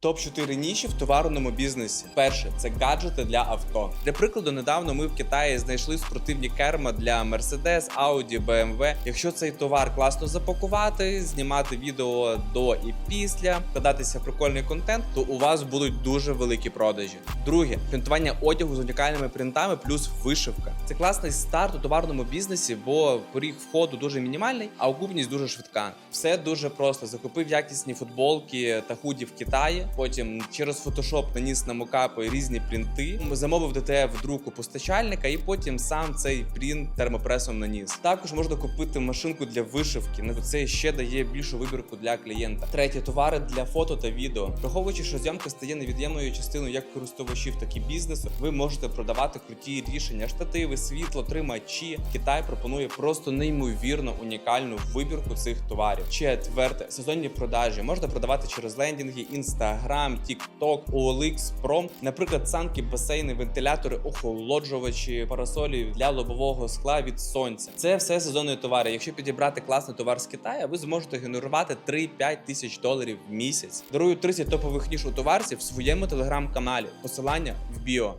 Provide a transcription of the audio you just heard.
Топ 4 ніші в товарному бізнесі. Перше це гаджети для авто. Для прикладу, недавно ми в Китаї знайшли спортивні керма для Mercedes, Audi, BMW. Якщо цей товар класно запакувати, знімати відео до і після, вкладатися в прикольний контент, то у вас будуть дуже великі продажі. Друге принтування одягу з унікальними принтами плюс вишивка. Це класний старт у товарному бізнесі, бо поріг входу дуже мінімальний, а окупність дуже швидка. Все дуже просто. Закупив якісні футболки та худі в Китаї. Потім через Photoshop наніс на мокапи різні принти. Замовив ДТФ друк у постачальника, і потім сам цей принт термопресом наніс. Також можна купити машинку для вишивки. На це ще дає більшу вибірку для клієнта. Третє товари для фото та відео. Враховуючи, що зйомка стає невід'ємною частиною як користувачів, так і бізнесу. Ви можете продавати круті рішення, штативи, світло, тримачі. Китай пропонує просто неймовірно унікальну вибірку цих товарів. Четверте сезонні продажі можна продавати через лендінги, інстаграм, TikTok, OLX, Prom. Наприклад, санки, басейни, вентилятори, охолоджувачі, парасолі для лобового скла від сонця. Це все сезонні товари. Якщо підібрати класний товар з Китаю, ви зможете генерувати 3-5 тисяч доларів в місяць. Дарую 30 топових ніж у товарці в своєму телеграм-каналі. Посилання в біо.